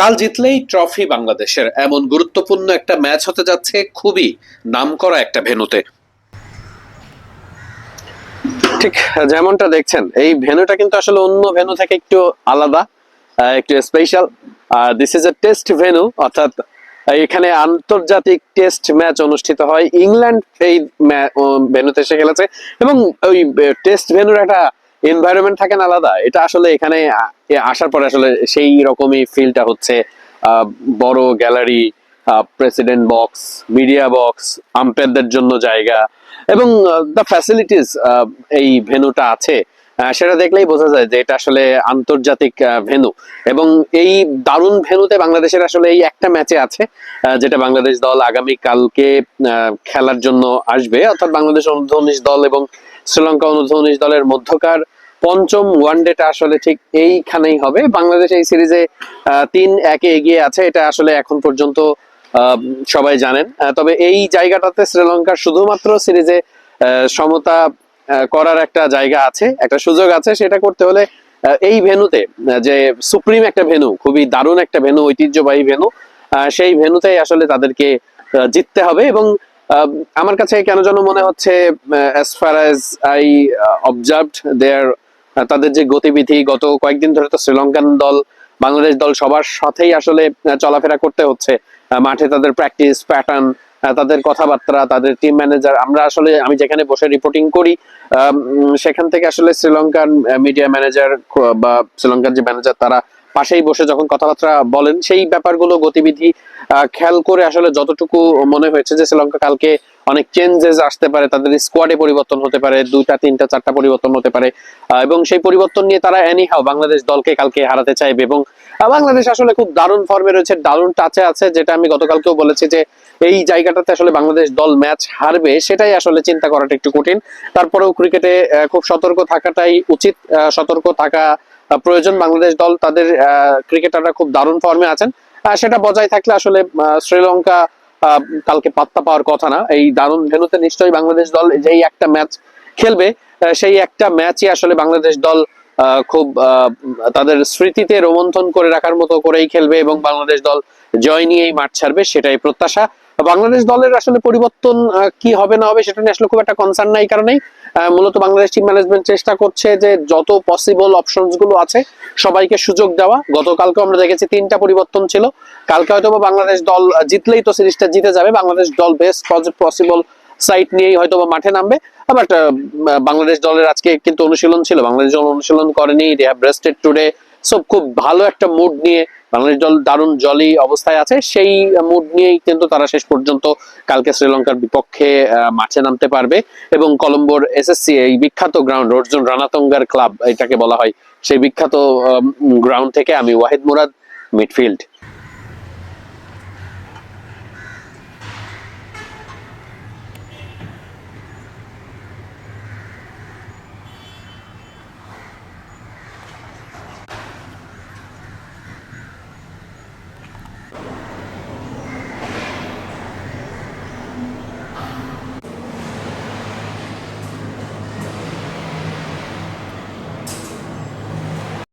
কাল জিতলেই ট্রফি বাংলাদেশের। এমন গুরুত্বপূর্ণ একটা ম্যাচ হতে যাচ্ছে খুবই নামকরা একটা ভেন্যুতে। ঠিক, যেমনটা দেখছেন, এই ভেন্যুটা কিন্তু আসলে অন্য ভেন্যু থেকে একটু আলাদা একটু special R this is a test venue অর্থাৎ এখানে আন্তর্জাতিক টেস্ট ম্যাচ অনুষ্ঠিত হয়। ইংল্যান্ড এই ভেন্যুতে এসে খেলেছে। এবং ওই টেস্ট ভেন্যুর একটা এনভায়রনমেন্ট থাকে না আলাদা। এটা আসলে এখানে আসার পরে আসলে সেই রকমই ফিলটা হচ্ছে বড় gallery president box media box আম্পায়ারদের জন্য জায়গা এবং দ্য ফ্যাসিলিটিস এই ভেন্যুটা আছে। সেটা দেখলেই বোঝা যায় যে এটা আসলে আন্তর্জাতিক ভেন্যু এবং এই দারুণ ভেন্যুতে বাংলাদেশের আসলে এই একটা ম্যাচে আছে যেটা বাংলাদেশ দল আগামী কালকে খেলার জন্য আসবে। অর্থাৎ বাংলাদেশ অনূর্ধ্ব দল এবং শ্রীলঙ্কা উনিশ দলের মধ্যকার পঞ্চম ওয়ানডেটা আসলে ঠিক এইখানেই হবে। বাংলাদেশ এই সিরিজে তিন একে এগিয়ে আছে, এটা আসলে এখন পর্যন্ত সবাই জানেন। তবে এই জায়গাটাতে শ্রীলঙ্কার শুধুমাত্র সিরিজে সমতা করার একটা জায়গা আছে, একটা সুযোগ আছে, সেটা করতে হলে এই ভেনুতে যে সুপ্রিম একটা ভেনু খুবই দারুণ একটা ভেনু ঐতিহ্যবাহী ভেনু সেই ভেনুতেই আসলে তাদেরকে জিততে হবে এবং আমার কাছে কেন যেন মনে হচ্ছে as far as I observed there তাদের যে গতিবিধি, গত কয়েকদিন ধরে তো শ্রীলঙ্কান দল, বাংলাদেশ দল সবার সাথেই আসলে চলাফেরা করতে হচ্ছে। মাঠে তাদের প্র্যাকটিস প্যাটার্ন তাদের কথাবার্তা, তাদের টিম ম্যানেজার আমরা আসলে, আমি যেখানে বসে রিপোর্টিং করি সেখান থেকে আসলে শ্রীলঙ্কান মিডিয়া ম্যানেজার বা শ্রীলঙ্কার যে ম্যানেজার তারা পাশেই বসে যখন কথাবার্তা বলেন, সেই ব্যাপারগুলো, গতিবিধি খেয়াল করে আসলে যতটুকু মনে হয়েছে যে শ্রীলঙ্কা কালকে অনেক চেঞ্জেস আসতে পারে, তাদের স্কোয়াডে পরিবর্তন হতে পারে, দুইটা, তিনটা, চারটা পরিবর্তন হতে পারে এবং সেই পরিবর্তন নিয়ে তারা এনিহাও বাংলাদেশ দলকে কালকে হারাতে চাইবে এবং বাংলাদেশ আসলে খুব দারুণ ফর্মে রয়েছে, দারুণ টাচে আছে, যেটা আমি গতকালকেও বলেছি যে এই জায়গাটাতে আসলে বাংলাদেশ দল ম্যাচ হারবে, সেটাই আসলে চিন্তা করাটা একটু কঠিন। তারপরেও ক্রিকেটে খুব সতর্ক থাকাটাই উচিত সতর্ক থাকা প্রয়োজন বাংলাদেশ দল, তাদের ক্রিকেটাররা খুব দারুণ ফর্মে আছেন। সেটা বজায় থাকলে আসলে শ্রীলঙ্কা কালকে পাত্তা পাওয়ার কথা না। এই দারুণ ভেনুতে নিশ্চয়ই বাংলাদেশ দল যেই একটা ম্যাচ খেলবে সেই একটা ম্যাচই আসলে বাংলাদেশ দল খুব তাদের স্মৃতিতে রোমন্থন করে রাখার মতো করেই খেলবে এবং বাংলাদেশ দল জয় নিয়েই মাঠ ছাড়বে, সেটাই প্রত্যাশা। বাংলাদেশ দলের আসলে পরিবর্তন কি হবে না হবে সেটা নিয়ে আসলে খুব একটা কনসার্ন নাই কারণেই মূলত বাংলাদেশ টিম ম্যানেজমেন্ট চেষ্টা করছে যে যত পসিবল অপশনসগুলো আছে সবাইকে সুযোগ দেওয়া। গতকালকে আমরা দেখেছি তিনটা পরিবর্তন ছিল। কালকে হয়তো বাংলাদেশ দল জিতলেই তো সিরিজটা জিতে যাবে। বাংলাদেশ দল বেস্ট পসিবল সাইট নিয়েই হয়তো বা মাঠে নামবে। বাট বাংলাদেশ দলের আজকে কিন্তু অনুশীলন ছিল। বাংলাদেশ দল অনুশীলন করেনি they have rested today so খুব ভালো একটা মুড নিয়ে বাংলাদেশ দল দারুণ জলি অবস্থায় আছে। সেই মুড নিয়েই কিন্তু তারা শেষ পর্যন্ত কালকে শ্রীলঙ্কার বিপক্ষে মাঠে নামতে পারবে। এবং কলম্বোর এসএসসি এই বিখ্যাত গ্রাউন্ড অর্জুন রানাতঙ্গার ক্লাব এটাকে বলা হয়। সেই বিখ্যাত গ্রাউন্ড থেকে আমি ওয়াহিদ মুরাদ মিডফিল্ড